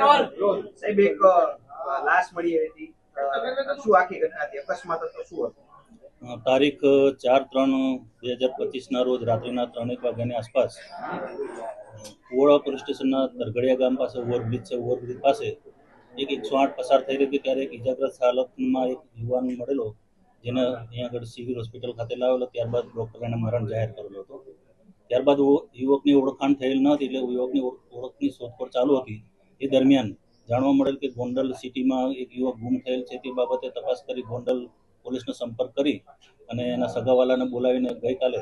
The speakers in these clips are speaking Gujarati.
સાહેબ એક લાશ મળી આવી હતી. શું આખી ઘટના હતી? અકસ્માત હતો શું હતું? તારીખ ચાર ત્રણ બે હજાર પચીસના રોજ રાત્રિના ત્રણેક વાગ્યાની આસપાસ કુવાડા પોલીસ સ્ટેશનના દરગડિયા ગામ પાસે ઓવરબ્રિજ છે ઓવરબ્રિજ પાસે એક એકસો આઠ પસાર થઈ રહી હતી. ત્યારે એક ઇજાગ્રસ્ત હાલતમાં એક યુવાન મળેલો જેને અહીંયા આગળ સિવિલ હોસ્પિટલ ખાતે લાવેલો ત્યારબાદ ડૉક્ટર એને મરણ જાહેર કરેલો હતો. ત્યારબાદ યુવકની ઓળખાણ થયેલ ન હતી એટલે યુવકની ઓળ- ઓળખની શોધખોળ ચાલુ હતી. એ દરમિયાન જાણવા મળેલ કે ગોંડલ સિટીમાં એક યુવક ગુમ થયેલ છે તે બાબતે તપાસ કરી ગોંડલ પોલીસનો સંપર્ક કરી અને એના સગાવાલાને બોલાવીને ગઈકાલે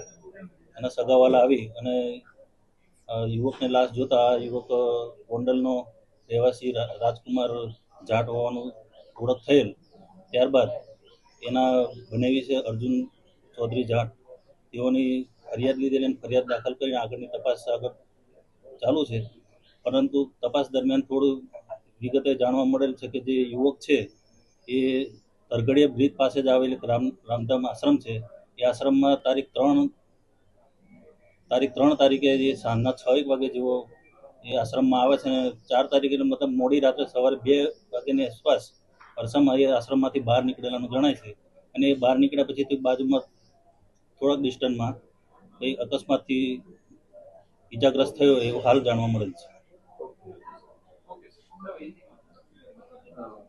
એના સગાવાલા આવી અને યુવકને લાશ જોતા આ યુવક ગોંડલનો રહેવાસી રાજકુમાર જાટ હોવાનું ઓળખ થયેલ. ત્યારબાદ એના બનેવી છે અર્જુન ચૌધરી જાટ. તેઓની ફરિયાદ લીધેલી ફરિયાદ દાખલ કરીને આગળની તપાસ આગળ ચાલુ છે. પરંતુ તપાસ દરમિયાન થોડું વિગતે જાણવા મળેલ છે કે જે યુવક છે, એ તરગડિયા બ્રિજ પાસે જ આવેલ રામ, રામધામ આશ્રમ છે. એ આશ્રમમાં તારીખ ત્રણ તારીખ ત્રણ તારીખે જે સાંજના છ એક વાગે જેવો એ આશ્રમમાં આવે છે અને ચાર તારીખે મતલબ મોડી રાત્રે સવારે બે વાગ્યાની આસપાસ અરસામાં એ આશ્રમમાંથી બહાર નીકળેલાનું જણાય છે. અને એ બહાર નીકળ્યા પછી તે બાજુમાં થોડાક ડિસ્ટન્સમાં કંઈ અકસ્માતથી ઈજાગ્રસ્ત થયો એવું હાલ જાણવા મળેલ છે. No.